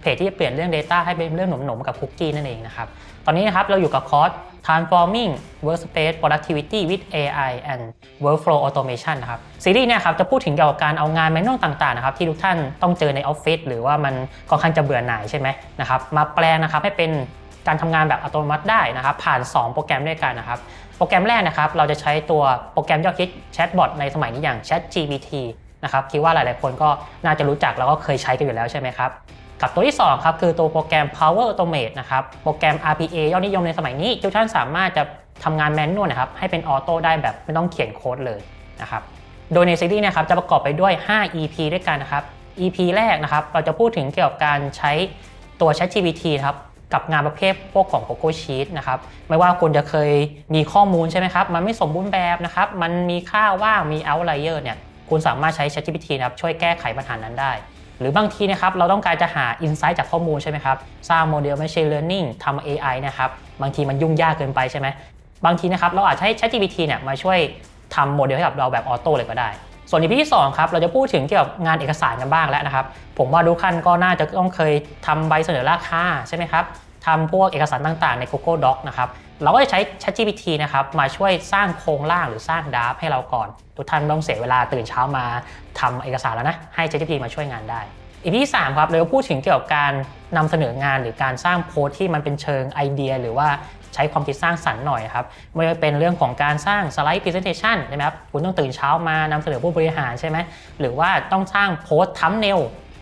เพจที่จะเปลี่ยนเรื่อง Data ให้เป็นเรื่องหนมๆกับ Cookie นั่นเองนะครับ ตอนนี้นะครับเราอยู่กับคอร์ส Transforming Workspace Productivity with AI and Workflow Automation นะครับซีรีส์เนี่ยครับจะพูดถึงเกี่ยวกับการเอางานแมนนวลต่างๆนะครับที่ทุกท่านต้องเจอในออฟฟิศหรือว่ามันค่อนข้างจะเบื่อหน่ายใช่ไหมนะครับมาแปลงนะครับให้เป็นการทำงานแบบอัตโนมัติได้นะครับผ่าน 2 โปรแกรมด้วยกันนะครับโปรแกรมแรกนะครับเราจะใช้ตัวโปรแกรมยอดฮิตแชทบอทในสมัยนี้อย่าง ChatGPT นะครับคิดว่าหลายๆคนก็น่าจะรู้จักแล้วก็เคยใช้กันอยู่แล้วใช่ไหมครับ กับตัวที่ 2 ครับคือตัวโปรแกรม Power Automate นะครับโปรแกรม RPA ยอดนิยมในสมัยนี้ทุกท่านสามารถจะทำงานแมนนวลนะครับให้เป็นออโต้ได้แบบไม่ต้องเขียนโค้ดเลยนะครับโดยในซีรีส์นะครับจะประกอบไปด้วย 5 EP ด้วยกันนะครับ EP แรกนะครับเราจะพูดถึงเกี่ยวกับการใช้ตัว ChatGPT ครับกับงานประเภทพวกของ Google Sheet นะครับไม่ว่าคุณจะเคยมีข้อมูลใช่ไหมครับมันไม่สมบูรณ์แบบนะครับมันมีค่าว่างมี outlier เนี่ยคุณสามารถใช้ ChatGPT นะครับช่วยแก้ไขปัญหานั้นได้ หรือบางทีนะครับเราต้องการจะหา Insight จากข้อมูลใช่ไหมครับสร้างโมเดล Machine Learning ทำ AI นะครับบางทีมันยุ่งยากเกินไปใช่ไหมบางทีนะครับเราอาจจะให้ ChatGPT เนี่ยมาช่วยทำโมเดลให้กับเราแบบออโต้เลยก็ได้ ส่วน EP ที่2ครับเราจะพูดถึงเกี่ยวกับงานเอกสารกันบ้างแล้วนะครับ ผมว่าทุกท่านก็น่าจะต้องเคยทำใบเสนอราคาใช่ไหมครับ ทำพวกเอกสารต่างๆใน Google Doc นะครับ เราก็จะใช้ ChatGPT นะครับมาช่วยสร้างโครงร่างหรือสร้างดราฟให้เราก่อน ทุกท่านไม่ต้องเสียเวลาตื่นเช้ามาทำเอกสารแล้วนะ ให้ ChatGPT มาช่วยงานได้อีพีที่3ครับเราจะพูดถึงเกี่ยวกับการนำเสนองานหรือการสร้างโพสต์ที่มันเป็นเชิงไอเดีย หรือว่าใช้ความคิดสร้างสรรค์หน่อยครับไม่ว่าเป็นเรื่องของการสร้างสไลด์พรีเซนเทชันใช่ไหมครับคุณต้องตื่นเช้ามานำเสนอผู้บริหารใช่ไหมหรือว่าต้องสร้างโพสต์ทัมเนล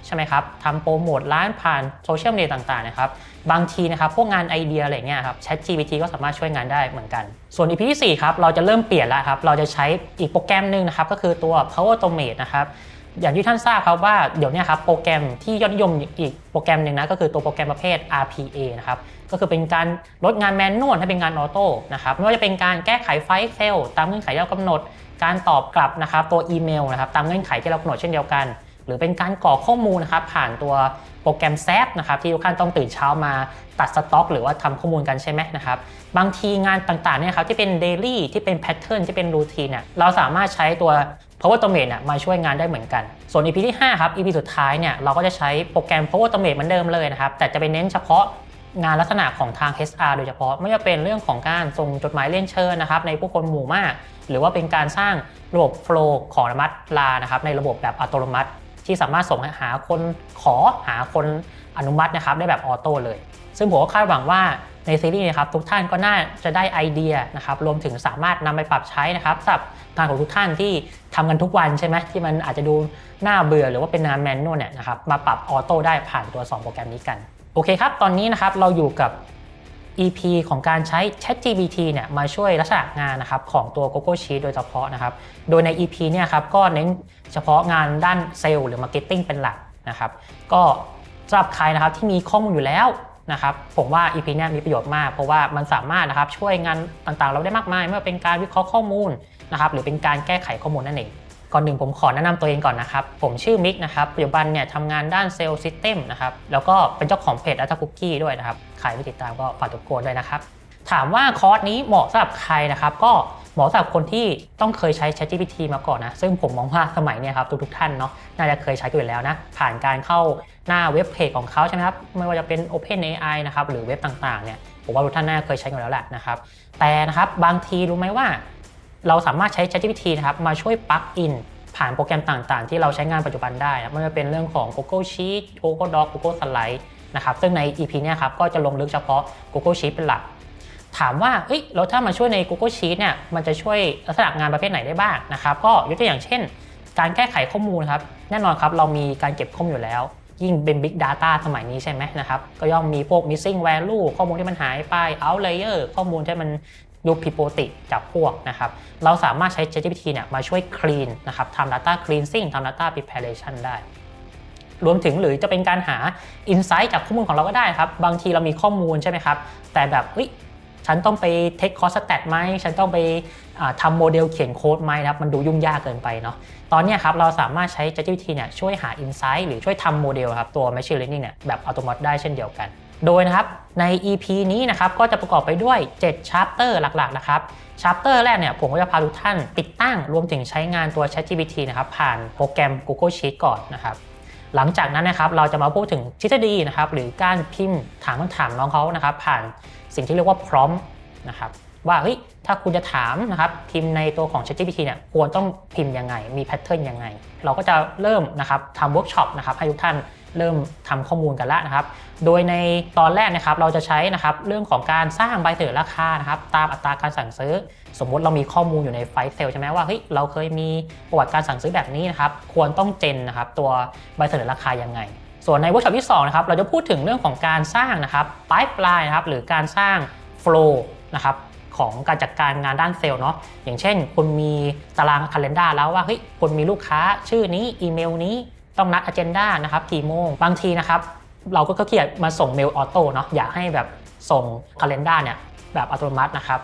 ใช่ไหมครับทำโปรโมทร้านผ่านโซเชียลมีเดียต่างๆนะครับบางทีนะครับพวกงานไอเดียอะไรเงี้ยครับ Chat GPT ก็สามารถช่วยงานได้เหมือนกัน ส่วน EP ที่4ครับเราจะเริ่มเปลี่ยนแล้วครับเราจะใช้อีกโปรแกรมหนึ่งนะครับก็คือตัว Power Automate นะครับอย่างที่ท่านทราบครับว่าเดี๋ยวนี้ครับโปรแกรมที่ยอดนิยมอีกโปรแกรมหนึ่งนะก็คือตัวโปรแกรมประเภท RPA นะครับก็คือเป็นการลดงานแมนนวลให้เป็นงานออโต้นะครับไม่ว่าจะเป็นการแก้ไขไฟล์ Excel ตามเงื่อนไขที่เรากำหนด การตอบกลับนะครับตัวอีเมลนะครับตามเงื่อนไขที่เรากำหนดเช่นเดียวกัน รือเป็นการกรอกข้อมูลนะครับผ่านตัวโปรแกรมแซฟนะครับที่ทุกท่านต้องตื่นเช้ามาตัดสต็อก หรือว่าทำข้อมูลกันใช่ไหมนะครับบางทีงานต่างๆเนี่ยครับที่เป็นเดลี่ที่เป็นแพทเทิร์นที่เป็นรูทีนเนี่ยเราสามารถใช้ตัว Power Automate เนี่ยมาช่วยงานได้เหมือนกัน ส่วน EP ที่ 5 ครับ EP สุดท้ายเนี่ยเราก็จะใช้โปรแกรม Power Automate เหมือนเดิมเลยนะครับแต่จะไปเน้นเฉพาะงานลักษณะของทาง HR โดยเฉพาะไม่ว่าเป็นเรื่องของการส่งจดหมายเรียนเชิญนะครับในผู้คนหมู่มาก หรือว่าเป็นการสร้างระบบ Flow ของอนุมัติลานะครับในระบบแบบอัตโนมัติ ที่สามารถส่งหาคนขอหาคนอนุมัตินะครับได้แบบออโต้เลย ซึ่งผมก็คาดหวังว่าในซีรีส์นะครับทุกท่านก็น่าจะได้ไอเดียนะครับรวมถึงสามารถนำไปปรับใช้นะครับสำหรับงานของทุกท่านที่ทำกันทุกวันใช่ไหมที่มันอาจจะดูน่าเบื่อหรือว่าเป็นงานแมนนวลเนี่ยนะครับมาปรับออโต้ได้ผ่านตัว 2 โปรแกรมนี้กัน โอเคครับ ตอนนี้นะครับเราอยู่กับ EP ของการใช้ ChatGPT เนี่ยมาช่วยลักษณะงานนะครับของตัว Google Sheet โดยเฉพาะนะครับ โดยใน EP เนี่ยครับก็เน้นเฉพาะงานด้านเซลล์หรือ Marketing เป็นหลักนะครับ ก็สำหรับใครนะครับที่มีข้อมูลอยู่แล้วนะครับผมว่า EP เนี่ยมีประโยชน์มาก เพราะว่ามันสามารถนะครับช่วยงานต่างๆ เราได้มากมายไม่ว่าเป็นการวิเคราะห์ข้อมูลนะครับหรือเป็นการแก้ไขข้อมูลนั่นเอง ก่อนหนึ่งผมขอแนะนำตัวเองก่อนนะครับ ผมชื่อมิกนะครับ ปัจจุบันเนี่ยทำงานด้านเซลล์ซิสเต็มนะครับ แล้วก็เป็นเจ้าของเพจอัตคุกกี้ด้วยนะครับ ใครไม่ติดตามก็ฝากตุกโกนด้วยนะครับ ถามว่าคอร์สนี้เหมาะสำหรับใครนะครับ ก็เหมาะสำหรับคนที่ต้องเคยใช้ ChatGPT มาก่อนนะ ซึ่งผมมองว่าสมัยเนี้ครับทุกๆท่านเนาะ น่าจะเคยใช้กันอยู่แล้วนะ ผ่านการเข้าหน้าเว็บเพจของเขาใช่ไหมครับ ไม่ว่าจะเป็น OpenAI นะครับ หรือเว็บต่างๆ เนี่ย ผมว่าทุกท่านน่าจะเคยใช้กันแล้วแหละนะครับ แต่นะครับ บางทีรู้ไหมว่า เราสามารถใช้ ChatGPT นะครับมาช่วยปลักอินผ่านโปรแกรมต่างๆ ที่เราใช้งานปัจจุบันได้นะไม่ว่าเป็นเรื่องของ Google Sheet Google Doc Google Slide นะครับซึ่งใน EP เนี่ยครับก็จะลงลึกเฉพาะ Google Sheet เป็นหลัก ถามว่าเอ้ยแล้วถ้ามาช่วยใน Google Sheet เนี่ยมันจะช่วยลักษณะงานประเภทไหนได้บ้างนะครับก็ยกตัวอย่างเช่น การแก้ไขข้อมูลครับแน่นอนครับเรามีการเก็บข้อมูลอยู่แล้ว ยิ่งเป็น Big Data สมัยนี้ใช่ไหมนะครับก็ย่อมมีพวก missing value ข้อมูลที่มันหายไป outlier ข้อมูลที่มัน ดูผิดปกติจากพวกนะครับ เราสามารถใช้ ChatGPT เนี่ยมาช่วย clean นะครับทำ data cleansing ทำ data preparation ได้ รวมถึงหรือจะเป็นการหา insight จากข้อมูลของเราก็ได้ครับ บางทีเรามีข้อมูลใช่ไหมครับ แต่แบบเฮ้ยฉันต้องไปเทคคอร์สแตทไหม ฉันต้องไปทำโมเดลเขียนโค้ดไหมครับ มันดูยุ่งยากเกินไปเนาะ ตอนนี้ครับเราสามารถใช้ ChatGPT เนี่ยช่วยหา Insight หรือช่วยทำโมเดลครับตัว Machine Learning เนี่ยแบบอัตโนมัติได้เช่นเดียวกัน โดยนะครับใน EP นี้นะครับก็จะประกอบไปด้วย 7 chapter หลักๆ นะครับ chapter แรกเนี่ยผมก็จะพาทุกท่านติดตั้งรวมถึงใช้งานตัว ChatGPT นะครับผ่านโปรแกรม Google Sheet ก่อนนะครับ หลังจากนั้นนะครับเราจะมาพูดถึงทฤษฎีนะครับหรือการพิมพ์ถามคำถามน้องเขานะครับ ผ่านสิ่งที่เรียกว่าพร้อมนะครับว่าเฮ้ยถ้าคุณจะถามนะครับพิมพ์ในตัวของ ChatGPT เนี่ยควรต้องพิมพ์ยังไง มีแพทเทิร์นยังไง เราก็จะเริ่มนะครับทำเวิร์กช็อปนะครับให้ทุกท่าน เริ่มทำข้อมูลกันแล้วนะครับ โดยในตอนแรกนะครับเราจะใช้นะครับเรื่องของการสร้างใบเสนอราคานะครับตามอัตราการสั่งซื้อ สมมุติเรามีข้อมูลอยู่ในไฟล์เซลใช่ไหมว่าเฮ้ยเราเคยมีประวัติการสั่งซื้อแบบนี้นะครับควรต้องเจนนะครับตัวใบเสนอราคายังไง ส่วนในเวิร์กช็อปที่2นะครับเราจะพูดถึงเรื่องของการสร้างนะครับปลายปลายนะครับหรือการสร้างโฟล์นะครับของการจัดการงานด้านเซลล์เนาะอย่างเช่นคุณมีตารางคัล endar แล้วว่าเฮ้ยคุณมีลูกค้าชื่อนี้อีเมลนี้ ต้องนัด agenda นะครับกี่โมง บางทีนะครับ เราก็ขี้เกียจมาส่งเมลออโต้เนาะอยากให้แบบส่งคัล endar เนี่ยแบบอัตโนมัตินะครับ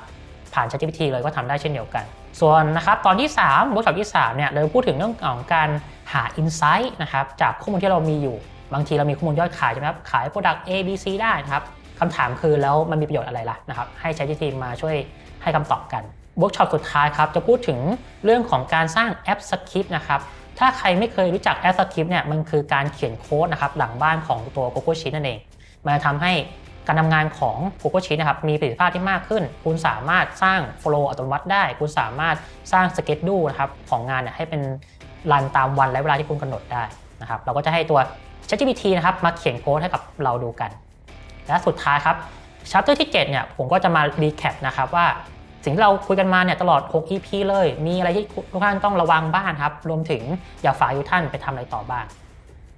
ผ่าน ChatGPT เลยก็ทำได้เช่นเดียวกัน ส่วนนะครับตอนที่3เวิร์กช็อปที่3เนี่ยเราพูดถึงเรื่องของการหา Insight นะครับจากข้อมูลที่เรามีอยู่ บางทีเรามีข้อมูลยอดขายใช่ไหมครับขาย Product A B C ได้นะครับคำถามคือแล้วมันมีประโยชน์อะไรล่ะนะครับให้ ChatGPT มาช่วยให้คำตอบกันเวิร์กช็อปสุดท้ายครับจะพูดถึงเรื่องของการสร้างแอปสคริปต์นะครับ ถ้าใครไม่เคยรู้จักแอสคริปต์เนี่ยมันคือการเขียนโค้ดนะครับหลังบ้านของตัว Google Sheet นั่นเอง มันจะทำให้การทำงานของ Google Sheet นะครับมีประสิทธิภาพที่มากขึ้น คุณสามารถสร้าง flow อัตโนมัติได้ คุณสามารถสร้าง schedule นะครับของงานเนี่ยให้เป็นรันตามวันและเวลาที่คุณกำหนดได้นะครับเราก็จะให้ตัว ChatGPT นะครับมาเขียนโค้ดให้กับเราดูกัน และสุดท้ายครับ chapter ที่7เนี่ยผมก็จะมา recap นะครับว่า สิ่งที่เราคุยกันมาเนี่ยตลอด 6 EP เลย มีอะไรที่ทุกท่านต้องระวังบ้างครับ รวมถึงอย่ากฝากทุกท่านไปทำอะไรต่อบ้าง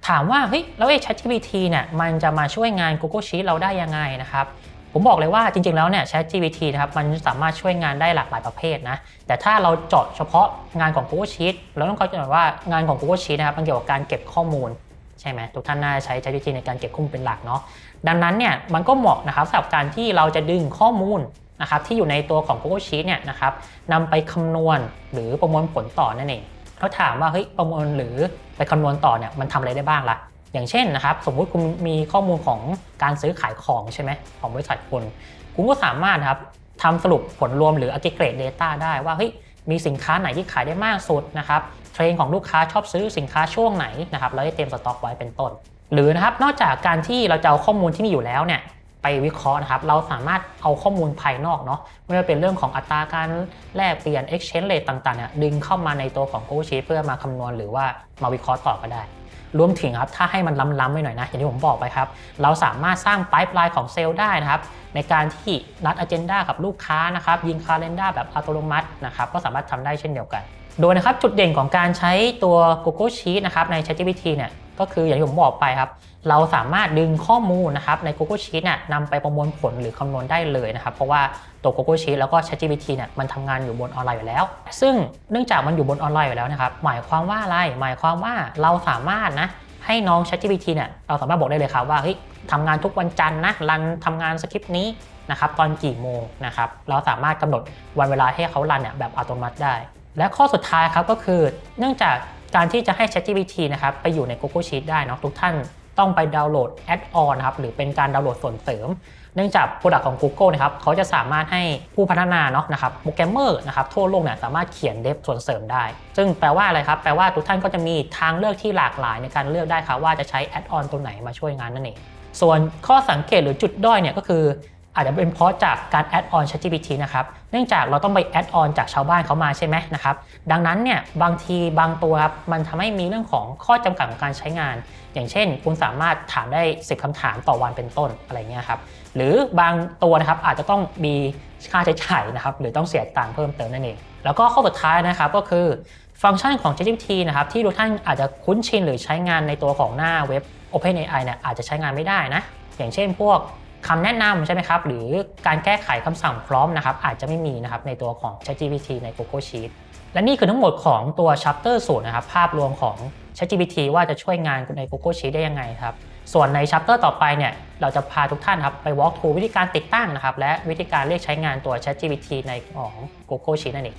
ถามว่าเฮ้ยแล้วไอ้ ChatGPT เนี่ยมันจะมาช่วยงาน Google Sheet เราได้ยังไงนะครับผมบอกเลยว่าจริงๆ แล้วเนี่ย ChatGPT นะครับมันสามารถช่วยงานได้หลากหลายประเภทนะแต่ถ้าเราเจาะเฉพาะงานของ Google Sheet เราต้องเข้าใจก่อนว่างานของ Google Sheet นะครับมันเกี่ยวกับการเก็บข้อมูลใช่ไหมทุกท่านน่าจะใช้ ChatGPT ในการเก็บข้อมูลเป็นหลักเนาะดังนั้นเนี่ยมันก็เหมาะนะครับสำหรับการที่เราจะดึงข้อมูล นะครับที่อยู่ในตัวของ Google Sheet เนี่ยนะครับนำไปคำนวณหรือประมวลผลต่อนั่นเองเขาถามว่าเฮ้ยประมวลหรือไปคำนวณต่อเนี่ยมันทำอะไรได้บ้างล่ะอย่างเช่นนะครับสมมุติคุณมีข้อมูลของการซื้อขายของใช่ไหมของบริษัทคุณ คุณก็สามารถนะครับทำสรุปผลรวมหรือ aggregate data ได้ว่าเฮ้ยมีสินค้าไหนที่ขายได้มากสุดนะครับเทรนของลูกค้าชอบซื้อสินค้าช่วงไหนนะครับแล้วได้เตรียมสต็อกไว้เป็นต้น หรือนะครับนอกจากการที่เราจะเอาข้อมูลที่มีอยู่แล้วเนี่ย ไปวิเคราะห์นะครับ เราสามารถเอาข้อมูลภายนอกเนาะไม่ว่าเป็นเรื่องของอัตราการแลกเปลี่ยน exchange rate ต่างๆเนี่ยดึงเข้ามาในตัวของ Google Sheet เพื่อมาคำนวณหรือว่ามาวิเคราะห์ต่อก็ได้ รวมถึงครับถ้าให้มันล้ำๆไปหน่อยนะ อย่างที่ผมบอกไปครับ เราสามารถสร้างไ i ป์ไลน์ของเซลล์ได้นะครับ ในการที่นัดอ g e n d a กับลูกค้านะครับ ยิงคาล endar แบบอัตโนมัตินะครับก็สามารถทำได้เช่นเดียวกัน โดยนะครับจุดเด่นของการใช้ตัว Google Sheet นะครับใน ChatGPT เนี่ย ก็คืออย่างที่ผมบอกไปครับ เราสามารถดึงข้อมูลนะครับใน Google Sheet เนี่ยนำไปประมวลผลหรือคำนวณได้เลยนะครับ เพราะว่าตัว Google Sheet แล้วก็ ChatGPT เนี่ยมันทำงานอยู่บนออนไลน์อยู่แล้ว ซึ่งเนื่องจากมันอยู่บนออนไลน์อยู่แล้วนะครับ หมายความว่าอะไร หมายความว่าเราสามารถนะให้น้อง ChatGPT เนี่ยเราสามารถบอกได้เลยครับว่าเฮ้ยทำงานทุกวันจันทร์นะรันทำงานสคริปต์นี้นะครับตอนกี่โมงนะครับเราสามารถกำหนดวันเวลาให้เขารันเนี่ยแบบอัตโนมัติได้ และข้อสุดท้ายครับก็คือเนื่องจาก การที่จะให้ ChatGPT นะครับไปอยู่ใน Google Sheet ได้นะทุกท่านต้องไปดาวน์โหลดแอดออนนะครับหรือเป็นการดาวน์โหลดส่วนเสริม เนื่องจาก Product ของ Google นะครับเขาจะสามารถให้ผู้พัฒนาเนาะนะครับโปรแกรมเมอร์นะครับทั่วโลกเนี่ยสามารถเขียนเดฟส่วนเสริมได้ ซึ่งแปลว่าอะไรครับ แปลว่าทุกท่านก็จะมีทางเลือกที่หลากหลายในการเลือกได้ครับว่าจะใช้แอดออนตัวไหนมาช่วยงานนั่นเองส่วนข้อสังเกตหรือจุดด้อยเนี่ยก็คือ อาจจะเป็นเพราะจากการแอดออน ChatGPT นะครับ เนื่องจากเราต้องไปแอดออนจากชาวบ้านเขามาใช่ไหมนะครับ ดังนั้นเนี่ยบางทีบางตัวครับมันทำให้มีเรื่องของข้อจำกัดของการใช้งาน อย่างเช่น คุณสามารถถามได้ 10คำถามต่อวันเป็นต้นอะไรเงี้ยครับ หรือบางตัวนะครับอาจจะต้องมีค่าใช้จ่ายนะครับ หรือต้องเสียตังค์เพิ่มเติมนั่นเอง แล้วก็ข้อสุดท้ายนะครับก็คือฟังก์ชันของ ChatGPT นะครับที่ทุกท่านอาจจะคุ้นชินหรือใช้งานในตัวของหน้าเว็บ OpenAI เนี่ยอาจจะใช้งานไม่ได้นะอย่างเช่นพวก คำแนะนำใช่ไหมครับ หรือการแก้ไขคำสั่งพร้อมนะครับ อาจจะไม่มีนะครับในตัวของ ChatGPT ใน Google Sheet และนี่คือทั้งหมดของตัว Chapter 0นะครับ ภาพรวมของ ChatGPT ว่าจะช่วยงานใน Google Sheet ได้ยังไงครับ ส่วนใน Chapter ต่อไปเนี่ย เราจะพาทุกท่านครับไป walk through วิธีการติดตั้งนะครับ และวิธีการเรียกใช้งานตัว ChatGPT ในของ Google Sheet นั่นเอง